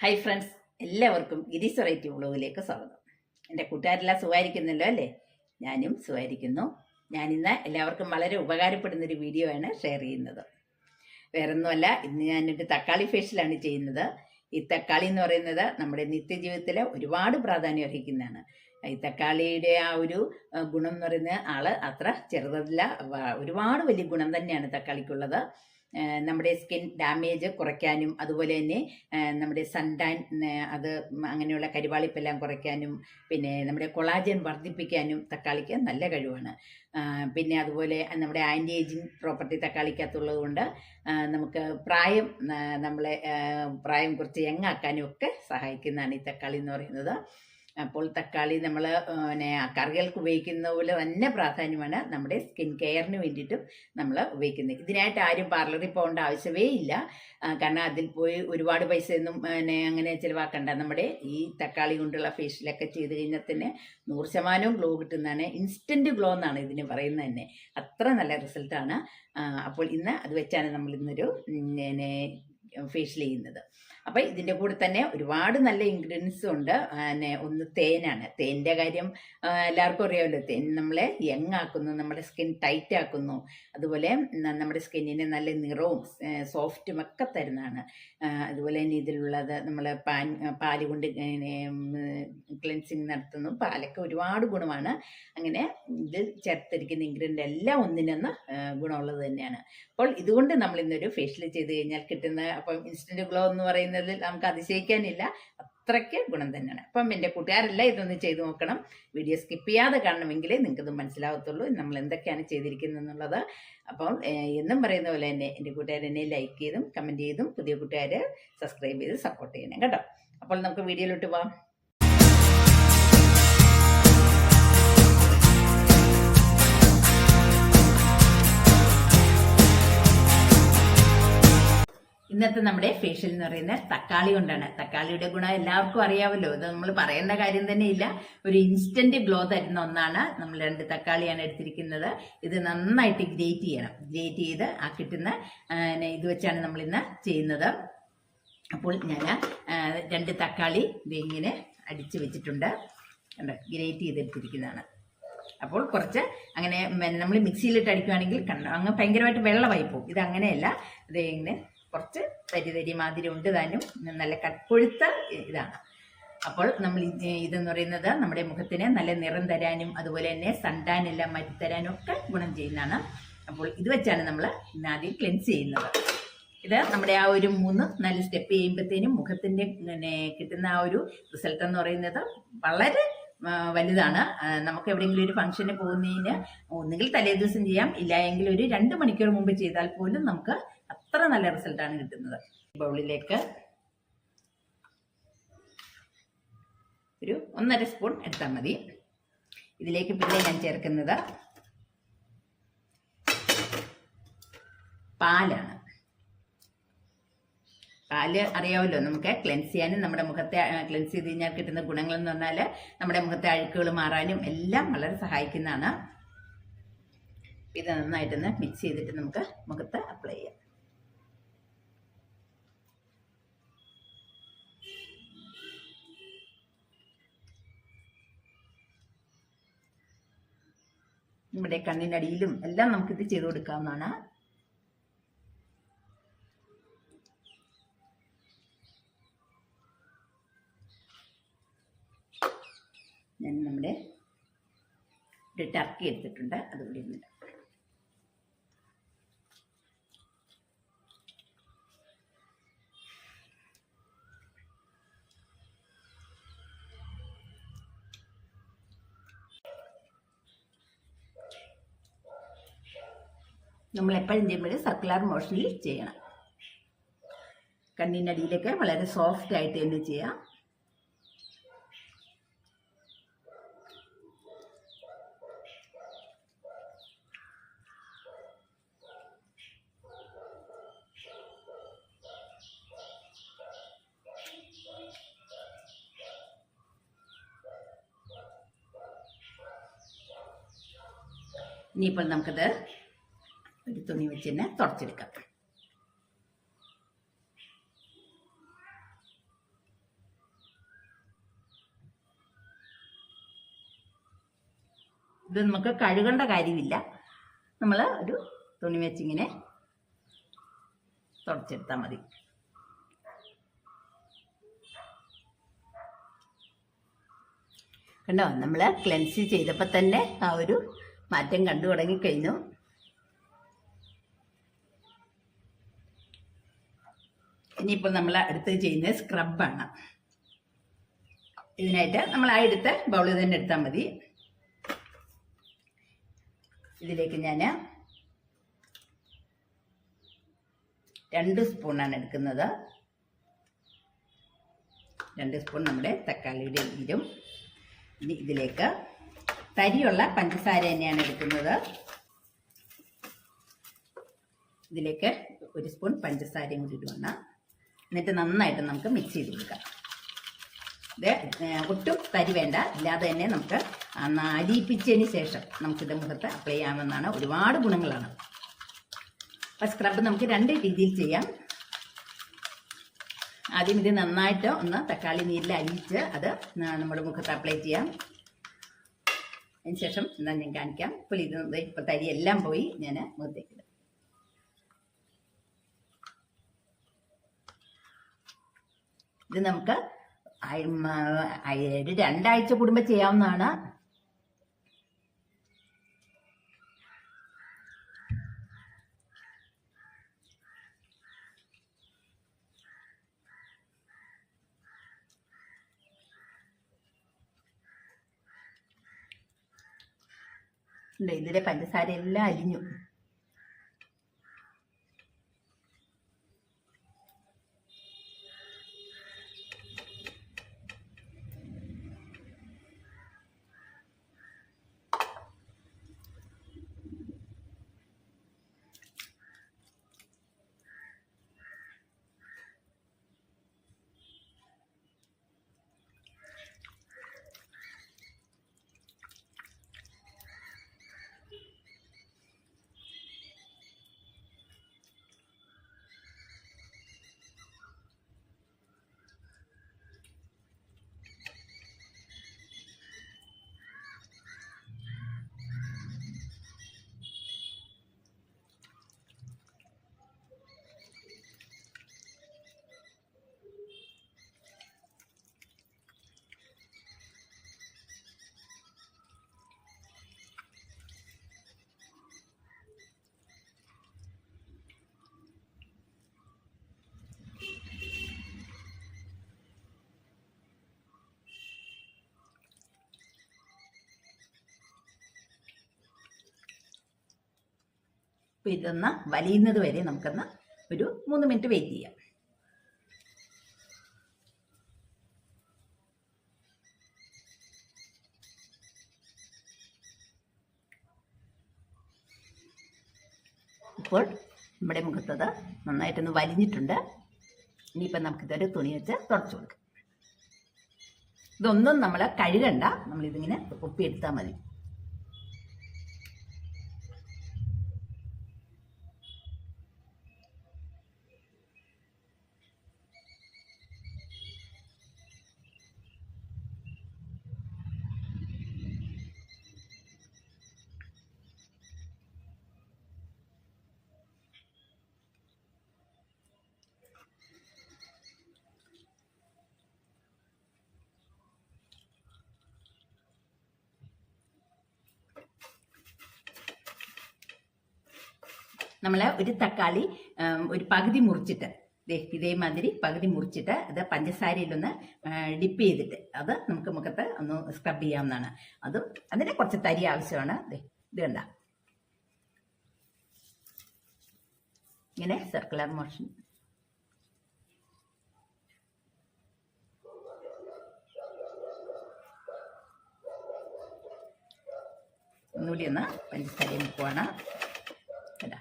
Hi friends എല്ലാവർക്കും ഗിരീസ് variety വ്ളോഗിലേക്ക് സ്വാഗതം. എന്റെ കൂട്ടുകാരെല്ലാം സുഖമായിരിക്കുന്നല്ലോ അല്ലേ? ഞാനും സുഖമായിരിക്കുന്നു. ഞാനിന്ന് എല്ലാവർക്കും വളരെ ഉപകാരപ്പെടുന്ന ഒരു വീഡിയോ ആണ് ഷെയർ ചെയ്യുന്നത്. വേറൊന്നുമല്ല ഇന്ന് ഞാനൊരു തക്കാളി ഫേഷ്യലാണ് ചെയ്യുന്നത്. ഈ തക്കാളി എന്ന് പറയുന്നത് നമ്മുടെ നിത്യജീവിതത്തിൽ ഒരുപാട് പ്രാധാന്യം അർഹിക്കുന്നതാണ്. ഈ തക്കാളിയുടെ ആ ഒരു ഗുണം എന്ന് പറയുന്നത് ആൾ അത്ര ചെറുതല്ല ഒരുപാട് വലിയ ഗുണം തന്നെയാണ് തക്കാളിക്കുള്ളത്. നമ്മുടെ സ്കിൻ ഡാമേജ് കുറയ്ക്കാനും അതുപോലെ തന്നെ നമ്മുടെ സൺടാൻ അത് അങ്ങനെയുള്ള കരിവാളിപ്പെല്ലാം കുറയ്ക്കാനും പിന്നെ നമ്മുടെ കൊളാജൻ വർദ്ധിപ്പിക്കാനും തക്കാളിക്ക് നല്ല കഴിവാണ്. പിന്നെ അതുപോലെ നമ്മുടെ ആന്റി ഏജിങ് പ്രോപ്പർട്ടി തക്കാളിക്കകത്തുള്ളത് കൊണ്ട് നമുക്ക് പ്രായം നമ്മളെ പ്രായം കുറച്ച് യങ്ങാക്കാനും ഒക്കെ സഹായിക്കുന്നതാണ് ഈ തക്കാളി എന്ന് പറയുന്നത്. അപ്പോൾ തക്കാളി നമ്മൾ പിന്നെ കറികൾക്ക് ഉപയോഗിക്കുന്ന പോലെ തന്നെ പ്രാധാന്യമാണ് നമ്മുടെ സ്കിൻ കെയറിന് വേണ്ടിയിട്ടും നമ്മൾ ഉപയോഗിക്കുന്നത്. ഇതിനായിട്ട് ആരും പാർലറിൽ പോകേണ്ട ആവശ്യമേ ഇല്ല. കാരണം അതിൽ പോയി ഒരുപാട് പൈസ ഒന്നും പിന്നെ അങ്ങനെ ചിലവാക്കണ്ട. നമ്മുടെ ഈ തക്കാളി കൊണ്ടുള്ള ഫേഷ്യലൊക്കെ ചെയ്ത് കഴിഞ്ഞാൽ തന്നെ നൂറ് ശതമാനവും ഗ്ലോ കിട്ടുന്നതാണ്. ഇൻസ്റ്റന്റ് ഗ്ലോ എന്നാണ് ഇതിന് പറയുന്നത് തന്നെ. അത്ര നല്ല റിസൾട്ടാണ്. അപ്പോൾ ഇന്ന് അത് വെച്ചാണ് നമ്മൾ ഇന്നൊരു ഫേഷ്യൽ ചെയ്യുന്നത്. അപ്പം ഇതിന്റെ കൂടെ തന്നെ ഒരുപാട് നല്ല ഇൻഗ്രീഡിയൻസും ഉണ്ട്. പിന്നെ ഒന്ന് തേനാണ്. തേന്റെ കാര്യം എല്ലാവർക്കും അറിയാമല്ലോ. തേൻ നമ്മളെ യങ് ആക്കുന്നു നമ്മുടെ സ്കിൻ ടൈറ്റ് ആക്കുന്നു. അതുപോലെ നമ്മുടെ സ്കിന്നിന് നല്ല നിറവും സോഫ്റ്റും ഒക്കെ തരുന്നതാണ്. അതുപോലെ തന്നെ ഇതിലുള്ളത് നമ്മൾ പാൻ പാൽ കൊണ്ട് ക്ലെൻസിങ് നടത്തുന്നു. പാലൊക്കെ ഒരുപാട് ഗുണമാണ്. അങ്ങനെ ഇതിൽ ചേർത്തിരിക്കുന്ന ഇൻഗ്രീഡിയന്റ് എല്ലാം ഒന്നിനൊന്ന് ഗുണമുള്ളത് തന്നെയാണ്. അപ്പോൾ ഇതുകൊണ്ട് നമ്മൾ ഇന്നൊരു ഫേഷ്യൽ ചെയ്ത് കഴിഞ്ഞാൽ കിട്ടുന്ന അപ്പം ഇൻസ്റ്റന്റ് ഗ്ലോ എന്ന് പറയുന്നതിൽ നമുക്ക് അതിശയിക്കാനില്ല. അത്രയ്ക്ക് ഗുണം തന്നെയാണ്. അപ്പം എന്റെ കൂട്ടുകാരെല്ലാം ഇതൊന്ന് ചെയ്തു നോക്കണം. വീഡിയോ സ്കിപ്പ് ചെയ്യാതെ കാണണമെങ്കിലേ നിങ്ങൾക്കത് മനസ്സിലാവത്തുള്ളൂ. നമ്മൾ എന്തൊക്കെയാണ് ചെയ്തിരിക്കുന്നത് എന്നുള്ളത് അപ്പം എന്നും പറയുന്ന പോലെ തന്നെ എന്റെ കൂട്ടുകാർ എന്നെ ലൈക്ക് ചെയ്തും കമന്റ് ചെയ്തും പുതിയ കൂട്ടുകാർ സബ്സ്ക്രൈബ് ചെയ്ത് സപ്പോർട്ട് ചെയ്യണം കേട്ടോ. അപ്പോൾ നമുക്ക് വീഡിയോയിലോട്ട് പോവാം. ഇന്നത്തെ നമ്മുടെ ഫേഷ്യൽ എന്ന് പറയുന്നത് തക്കാളി കൊണ്ടാണ്. തക്കാളിയുടെ ഗുണം എല്ലാവർക്കും അറിയാമല്ലോ. ഇത് നമ്മൾ പറയേണ്ട കാര്യം തന്നെ ഇല്ല ഒരു ഇൻസ്റ്റന്റ് ഗ്ലോ തരുന്ന ഒന്നാണ്. നമ്മൾ രണ്ട് തക്കാളിയാണ് എടുത്തിരിക്കുന്നത്. ഇത് നന്നായിട്ട് ഗ്രേറ്റ് ചെയ്യണം. ഗ്രേറ്റ് ചെയ്ത് ആ കിട്ടുന്ന ഇത് വെച്ചാണ് നമ്മൾ ഇന്ന് ചെയ്യുന്നത്. അപ്പോൾ ഞാൻ രണ്ട് തക്കാളി വെങ്ങിനെ അടിച്ച് വെച്ചിട്ടുണ്ട്. ഗ്രേറ്റ് ചെയ്തെടുത്തിരിക്കുന്നതാണ് അപ്പോൾ കുറച്ച് അങ്ങനെ നമ്മൾ മിക്സിയിലിട്ട് അടിക്കുകയാണെങ്കിൽ അങ്ങ് ഭയങ്കരമായിട്ട് വെള്ളമായി പോകും. ഇത് അങ്ങനെയല്ല. ഇത് ഇങ്ങനെ കുറച്ച് തരി തരി മാതിരി ഉണ്ട് താനും. നല്ല കൊഴുത്ത ഇതാണ്. അപ്പോൾ നമ്മൾ ഇത് ഇതെന്ന് പറയുന്നത് നമ്മുടെ മുഖത്തിന് നല്ല നിറം തരാനും അതുപോലെ തന്നെ സൺടാൻ എല്ലാം മാറ്റി തരാനും ഒക്കെ ഗുണം ചെയ്യുന്നതാണ്. അപ്പോൾ ഇത് വെച്ചാണ് നമ്മൾ ആദ്യം ക്ലെൻസ് ചെയ്യുന്നത്. ഇത് നമ്മുടെ ആ ഒരു മൂന്ന് നാല് സ്റ്റെപ്പ് ചെയ്യുമ്പോഴത്തേനും മുഖത്തിന്റെ പിന്നെ കിട്ടുന്ന ആ ഒരു റിസൾട്ട് എന്ന് പറയുന്നത് വളരെ വലുതാണ്. നമുക്ക് എവിടെയെങ്കിലും ഒരു ഫംഗ്ഷന് പോകുന്നതിന് ഒന്നുകിൽ തലേദിവസം ചെയ്യാം. ഇല്ല എങ്കിൽ ഒരു രണ്ട് മണിക്കൂർ മുമ്പ് ചെയ്താൽ പോലും നമുക്ക് അത്ര നല്ല റിസൾട്ടാണ് കിട്ടുന്നത്. ബൗളിലേക്ക് ഒരു ഒന്നര സ്പൂൺ എടുത്താൽ മതി. ഇതിലേക്ക് പിന്നെ ഞാൻ ചേർക്കുന്നത് പാലാണ്. പാൽ അറിയാമല്ലോ നമുക്ക് ക്ലെൻസ് ചെയ്യാനും നമ്മുടെ മുഖത്തെ ക്ലെൻസ് ചെയ്ത് കഴിഞ്ഞാൽ കിട്ടുന്ന ഗുണങ്ങൾ എന്ന് പറഞ്ഞാൽ നമ്മുടെ മുഖത്തെ അഴുക്കുകൾ മാറാനും എല്ലാം വളരെ സഹായിക്കുന്നതാണ്. ഇത് നന്നായിട്ടൊന്ന് മിക്സ് ചെയ്തിട്ട് നമുക്ക് മുഖത്ത് അപ്ലൈ ചെയ്യാം. നമ്മുടെ കണ്ണിനടിയിലും എല്ലാം നമുക്കിത് ചെയ്ത് കൊടുക്കാവുന്നതാണ്. ഞാൻ നമ്മുടെ ഒരു ടർക്കി എടുത്തിട്ടുണ്ട്. അതുകൂടി ഒന്ന് നമ്മൾ എപ്പോഴും ചെയ്യുമ്പോൾ സർക്കുലർ മോഷനിൽ ചെയ്യണം. കണ്ണിനടിയിലൊക്കെ വളരെ സോഫ്റ്റ് ആയിട്ട് തന്നെ ചെയ്യാം? ഇനിയിപ്പോൾ നമുക്കത് തുണി വെച്ച് തന്നെ തുടച്ചെടുക്കാം. ഇത് നമുക്ക് കഴുകേണ്ട കാര്യമില്ല. നമ്മൾ ഒരു തുണി വെച്ചിങ്ങനെ തുടച്ചെടുത്താൽ മതി. കണ്ടോ? നമ്മൾ ക്ലെൻസ് ചെയ്തപ്പോൾ തന്നെ ആ ഒരു മാറ്റം കണ്ടു തുടങ്ങിക്കഴിഞ്ഞു. ഇനിയിപ്പോൾ നമ്മൾ അടുത്ത് ചെയ്യുന്നത് സ്ക്രബാണ് ഇതിനായിട്ട് നമ്മൾ ആ എടുത്ത ബൗളിൽ തന്നെ എടുത്താൽ മതി. ഇതിലേക്ക് ഞാൻ രണ്ട് സ്പൂണാണ് എടുക്കുന്നത്. രണ്ട് സ്പൂൺ നമ്മുടെ തക്കാളിയുടെ ഇരും ഇനി ഇതിലേക്ക് തരിയുള്ള പഞ്ചസാര തന്നെയാണ് എടുക്കുന്നത്. ഇതിലേക്ക് ഒരു സ്പൂൺ പഞ്ചസാരയും കൂടി ഇടുവാണ്. എന്നിട്ട് നന്നായിട്ട് നമുക്ക് മിക്സ് ചെയ്ത് കൊടുക്കാം. ഇത് ഒട്ടും തരി വേണ്ട. ഇല്ലാതെ തന്നെ നമുക്ക് ആ അലിയിപ്പിച്ചതിന് ശേഷം നമുക്കിത് മുഖത്ത് അപ്ലൈ ചെയ്യാമെന്നാണ് ഒരുപാട് ഗുണങ്ങളാണ്. അപ്പം സ്ക്രബ് നമുക്ക് രണ്ട് രീതിയിൽ ചെയ്യാം. ആദ്യം ഇത് നന്നായിട്ട് ഒന്ന് തക്കാളി നീരിൽ അരിച്ച് അത് നമ്മുടെ മുഖത്ത് അപ്ലൈ ചെയ്യാം. അതിന് ശേഷം എന്താ ഞാൻ കാണിക്കാം. ഇപ്പോൾ ഇത് ഇപ്പോൾ തരി എല്ലാം പോയി. ഞാൻ മുഖത്തേക്ക് ഇത് നമുക്ക് ഒരു രണ്ടാഴ്ച കൂടുമ്പോൾ ചെയ്യാവുന്നതാണ്. ഇതിലെ പഞ്ചസാര എല്ലാം അലിഞ്ഞു. അപ്പോൾ ഇതൊന്ന് വലിയുന്നത് വരെ നമുക്കൊന്ന് ഒരു മൂന്ന് മിനിറ്റ് വെയിറ്റ് ചെയ്യാം. ഇപ്പോൾ നമ്മുടെ മുഖത്തത് നന്നായിട്ടൊന്ന് വലിഞ്ഞിട്ടുണ്ട്. ഇനിയിപ്പം നമുക്കിതൊരു തുണി വെച്ച് തുടച്ചു കൊടുക്കാം. ഇതൊന്നും നമ്മൾ കഴുകണ്ട. നമ്മളിതിങ്ങനെ ഒപ്പിയെടുത്താൽ മതി. നമ്മൾ ഒരു തക്കാളി ഒരു പകുതി മുറിച്ചിട്ട്. ഇതേമാതിരി പകുതി മുറിച്ചിട്ട് അത് പഞ്ചസാരയിലൊന്ന് ഡിപ്പ് ചെയ്തിട്ട് അത് നമുക്ക് മുഖത്ത് ഒന്ന് സ്ക്രബ് ചെയ്യാവുന്നതാണ്. അതും അതിന് കുറച്ച് തരി ആവശ്യമാണ്. ഇത് കണ്ട. ഇങ്ങനെ സർക്കുലർ മോഷൻ ഒന്നുകൂടി ഒന്ന് പഞ്ചസാര മുക്കുവാണ്. കേട്ടോ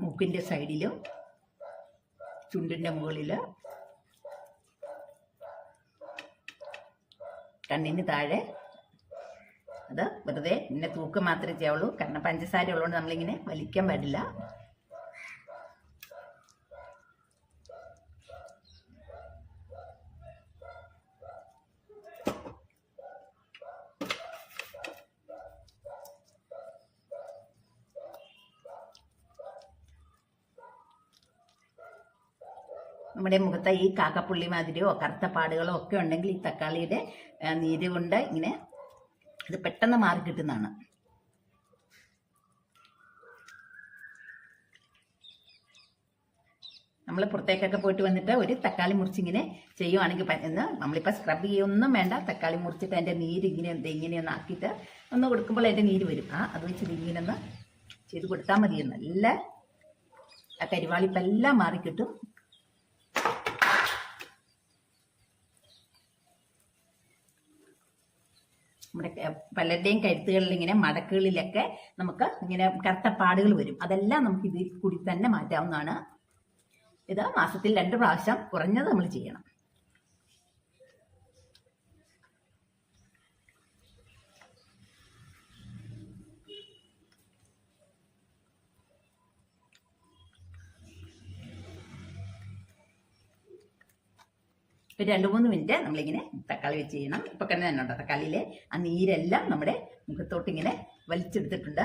മൂക്കിന്റെ സൈഡിലും ചുണ്ടിന്റെ മുകളിൽ കണ്ണിന് താഴെ അത് വെറുതെ ഇന്നെ തൂക്ക് മാത്രമേ ചെയ്യാവുള്ളൂ. കാരണം പഞ്ചസാര ഉള്ളതുകൊണ്ട് നമ്മളിങ്ങനെ വലിക്കാൻ പാടില്ല. നമ്മുടെ മുഖത്തെ ഈ കാക്കപ്പുള്ളി മാതിരിയോ കറുത്ത പാടുകളോ ഒക്കെ ഉണ്ടെങ്കിൽ ഈ തക്കാളിയുടെ നീര് കൊണ്ട് ഇങ്ങനെ ഇത് പെട്ടെന്ന് മാറി കിട്ടുന്നതാണ്. നമ്മൾ പുറത്തേക്കൊക്കെ പോയിട്ട് വന്നിട്ട് ഒരു തക്കാളി മുറിച്ചിങ്ങനെ ചെയ്യുവാണെങ്കിൽ എന്ന് നമ്മളിപ്പോൾ സ്ക്രബ് ചെയ്യൊന്നും വേണ്ട. തക്കാളി മുറിച്ചിട്ട് അതിന്റെ നീര് ഇങ്ങനെ ഇങ്ങനെയൊന്ന് ആക്കിയിട്ട് ഒന്ന് കൊടുക്കുമ്പോൾ അതിന്റെ നീര് വരും. ആ അത് വെച്ച് ഇങ്ങനെ ഒന്ന് ചെയ്ത് കൊടുത്താൽ മതി നല്ല കരിവാളിപ്പെല്ലാം മാറിക്കിട്ടും പലരുടെയും കരുത്തുകളിൽ ഇങ്ങനെ മടക്കുകളിലൊക്കെ നമുക്ക് ഇങ്ങനെ കറുത്തപ്പാടുകൾ വരും. അതെല്ലാം നമുക്ക് ഇതിൽ കൂടി തന്നെ മാറ്റാവുന്നതാണ്. ഇത് മാസത്തിൽ രണ്ട് പ്രാവശ്യം കുറഞ്ഞത് നമ്മൾ ചെയ്യണം. ഒരു രണ്ട് മൂന്ന് മിനിറ്റ് നമ്മളിങ്ങനെ തക്കാളി വെച്ച് ചെയ്യണം. ഇപ്പൊ തന്നെ ഉണ്ടോ? തക്കാളിയിലെ ആ നീരെല്ലാം നമ്മുടെ മുഖത്തോട്ട് ഇങ്ങനെ വലിച്ചെടുത്തിട്ടുണ്ട്.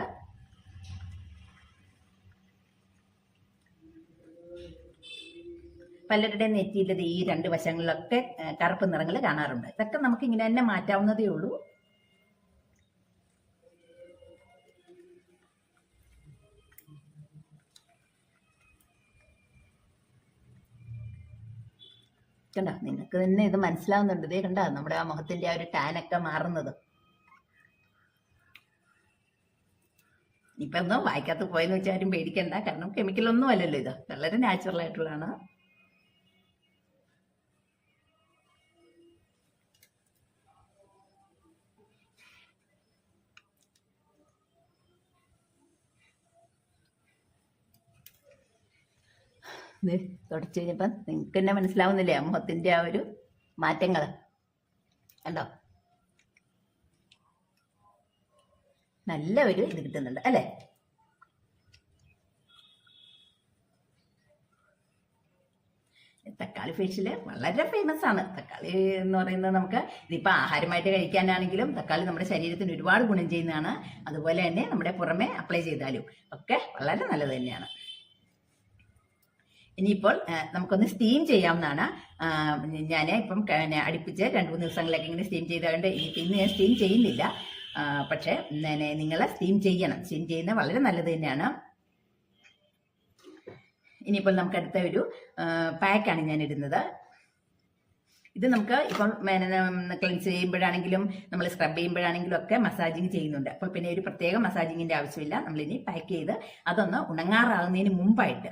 പലരുടെയും നെറ്റിയിലത് ഈ രണ്ട് വശങ്ങളിലൊക്കെ കറുപ്പ് നിറങ്ങൾ കാണാറുണ്ട്. ഇതൊക്കെ നമുക്ക് ഇങ്ങനെ തന്നെ മാറ്റാവുന്നതേ ഉള്ളൂ. കണ്ട. നിങ്ങൾക്ക് തന്നെ ഇത് മനസ്സിലാവുന്നുണ്ട്. ഇതേ കണ്ട നമ്മുടെ ആ മുഖത്തിന്റെ ആ ഒരു ടാനൊക്കെ മാറുന്നത്. ഇപ്പൊ ഒന്നും വായിക്കാത്ത പോയെന്ന് വെച്ചാൽ ആരും പേടിക്കണ്ട. കാരണം കെമിക്കൽ ഒന്നും അല്ലല്ലോ ഇത്. വളരെ നാച്ചുറൽ ആയിട്ടുള്ളതാണ്. തുടച്ചു കഴിഞ്ഞപ്പം നിങ്ങൾക്ക് തന്നെ മനസ്സിലാവുന്നില്ലേ മുഖത്തിന്റെ ആ ഒരു മാറ്റങ്ങൾ കണ്ടോ? നല്ല ഒരു ഇത് കിട്ടുന്നുണ്ട് അല്ലേ? തക്കാളി ഫേഷ്യൽ വളരെ ഫേമസ് ആണ്. തക്കാളി എന്ന് പറയുന്നത് നമുക്ക് ഇതിപ്പോൾ ആഹാരമായിട്ട് കഴിക്കാനാണെങ്കിലും തക്കാളി നമ്മുടെ ശരീരത്തിന് ഒരുപാട് ഗുണം ചെയ്യുന്നതാണ്. അതുപോലെ തന്നെ നമ്മുടെ പുറമെ അപ്ലൈ ചെയ്താലും ഒക്കെ വളരെ നല്ലത് തന്നെയാണ്. ഇനിയിപ്പോൾ നമുക്കൊന്ന് സ്റ്റീം ചെയ്യാവുന്നതാണ്. ഞാൻ ഇപ്പം അടുപ്പിച്ച് രണ്ട് മൂന്ന് ദിവസങ്ങളിലൊക്കെ ഇങ്ങനെ സ്റ്റീം ചെയ്തതുകൊണ്ട് ഇന്ന് ഞാൻ സ്റ്റീം ചെയ്യുന്നില്ല. പക്ഷേ നിങ്ങൾ സ്റ്റീം ചെയ്യണം. സ്റ്റീം ചെയ്യുന്നത് വളരെ നല്ലത് തന്നെയാണ്. ഇനിയിപ്പോൾ നമുക്ക് അടുത്ത ഒരു പാക്കാണ് ഞാൻ ഇടുന്നത് ഇത് നമുക്ക് ഇപ്പം ക്ലെൻസ് ചെയ്യുമ്പോഴാണെങ്കിലും നമ്മൾ സ്ക്രബ് ചെയ്യുമ്പോഴാണെങ്കിലും ഒക്കെ മസാജിങ് ചെയ്യുന്നുണ്ട്. അപ്പോൾ പിന്നെ ഒരു പ്രത്യേക മസാജിങ്ങിന്റെ ആവശ്യമില്ല. നമ്മളിനി പാക്ക് ചെയ്ത് അതൊന്ന് ഉണങ്ങാറാകുന്നതിന് മുമ്പായിട്ട്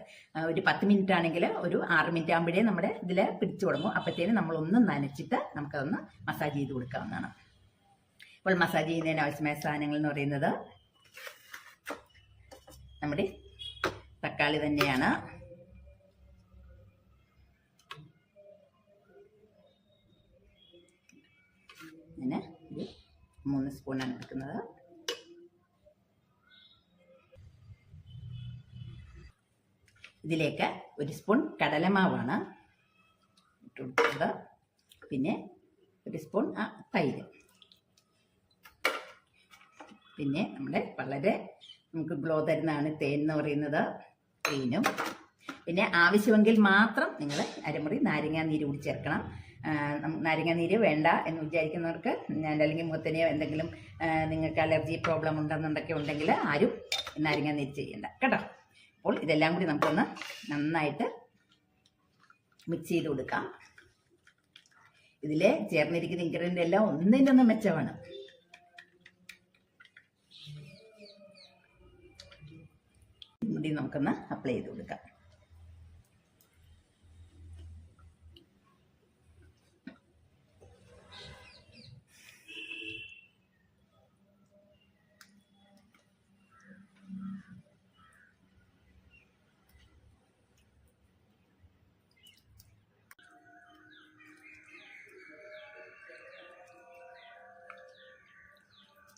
ഒരു പത്ത് മിനിറ്റ് ആണെങ്കിൽ ഒരു ആറ് മിനിറ്റ് ആകുമ്പോഴേ നമ്മുടെ ഇതിൽ പിടിച്ചു തുടങ്ങും. അപ്പോഴത്തേനും നമ്മളൊന്ന് നനച്ചിട്ട് നമുക്കതൊന്ന് മസാജ് ചെയ്ത് കൊടുക്കാവുന്നതാണ്. അപ്പോൾ മസാജ് ചെയ്യുന്നതിന് ആവശ്യമായ സാധനങ്ങൾ എന്ന് പറയുന്നത് നമ്മുടെ തക്കാളി തന്നെയാണ്. ഞാൻ ഒരു മൂന്ന് സ്പൂണാണ് എടുക്കുന്നത്. ഇതിലേക്ക് ഒരു സ്പൂൺ കടലമാവാണ് ഇട്ടുകൊടുക്കുന്നത്. പിന്നെ ഒരു സ്പൂൺ ആ തൈര്. പിന്നെ നമ്മുടെ വളരെ നമുക്ക് ഗ്ലോ തരുന്നതാണ് തേൻ എന്ന് പറയുന്നത് തേനും. പിന്നെ ആവശ്യമെങ്കിൽ മാത്രം നിങ്ങൾ അരമുറി നാരങ്ങാ നീര് കൂടി ചേർക്കണം. ആ, നം- നാരങ്ങാ നീര് വേണ്ട എന്ന് വിചാരിക്കുന്നവർക്ക് അല്ലെങ്കിൽ മുഖത്തിന് എന്തെങ്കിലും നിങ്ങൾക്ക് അലർജി പ്രോബ്ലം ഉണ്ടെന്നുണ്ടൊക്കെ ഉണ്ടെങ്കിൽ ആരും നാരങ്ങ നീര് ചെയ്യണ്ട. കേട്ടോ? അപ്പോൾ ഇതെല്ലാം കൂടി നമുക്കൊന്ന് നന്നായിട്ട് മിക്സ് ചെയ്ത് കൊടുക്കാം. ഇതിൽ ചേർന്നിരിക്കുന്ന ഇൻഗ്രീഡിയന്റ് എല്ലാം ഒന്നിന്റെ ഒന്ന് മെച്ചമാണ്. നമുക്കൊന്ന് അപ്ലൈ ചെയ്ത് കൊടുക്കാം.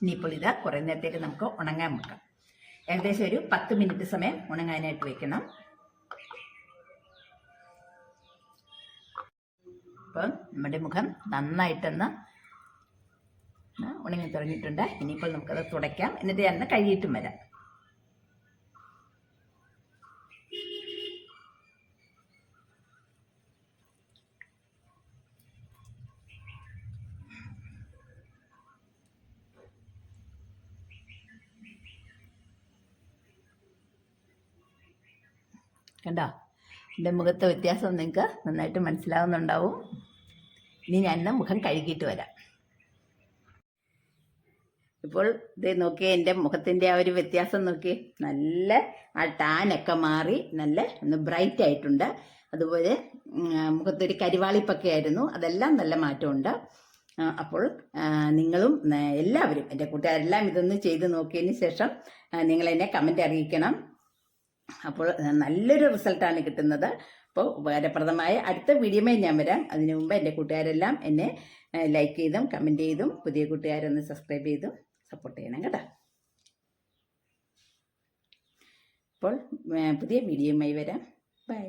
ഇനിയിപ്പോൾ ഇത് കുറേ നേരത്തേക്ക് നമുക്ക് ഉണങ്ങാൻ വെക്കാം. ഏകദേശം ഒരു പത്ത് മിനിറ്റ് സമയം ഉണങ്ങാനായിട്ട് വെക്കണം. അപ്പം നമ്മുടെ മുഖം നന്നായിട്ടൊന്ന് ഉണങ്ങി തുടങ്ങിയിട്ടുണ്ട്. ഇനിയിപ്പോൾ നമുക്കത് തുടയ്ക്കാം. എന്നിട്ട് ഞാൻ കഴുകിയിട്ടും വരാം. കണ്ടോ എന്റെ മുഖത്തെ വ്യത്യാസം നിങ്ങൾക്ക് നന്നായിട്ട് മനസ്സിലാവുന്നുണ്ടാവും. ഇനി ഞാൻ ഇന്ന് മുഖം കഴുകിയിട്ട് വരാം. ഇപ്പോൾ ഇത് നോക്കിയേ എന്റെ മുഖത്തിന്റെ ആ ഒരു വ്യത്യാസം നോക്കി നല്ല ആ ടാനൊക്കെ മാറി നല്ല ഒന്ന് ബ്രൈറ്റ് ആയിട്ടുണ്ട്. അതുപോലെ മുഖത്തൊരു കരിവാളിപ്പൊക്കെ ആയിരുന്നു. അതെല്ലാം നല്ല മാറ്റമുണ്ട്. അപ്പോൾ നിങ്ങളും എല്ലാവരും എന്റെ കൂട്ടുകാരെല്ലാം ഇതൊന്ന് ചെയ്ത് നോക്കിയതിന് ശേഷം നിങ്ങളെന്നെ കമന്റ് അറിയിക്കണം. അപ്പോൾ നല്ലൊരു റിസൾട്ടാണ് കിട്ടുന്നത്. അപ്പോൾ ഉപകാരപ്രദമായ അടുത്ത വീഡിയോമേ ഞാൻ വരാം. അതിനു മുമ്പ് എന്റെ കൂട്ടുകാരെല്ലാം എന്നെ ലൈക്ക് ചെയ്തും കമന്റ് ചെയ്തും പുതിയ കൂട്ടുകാരൊന്ന് സബ്സ്ക്രൈബ് ചെയ്തും സപ്പോർട്ട് ചെയ്യണം കേട്ടോ. അപ്പോൾ പുതിയ വീഡിയോയുമായി വരാം. ബൈ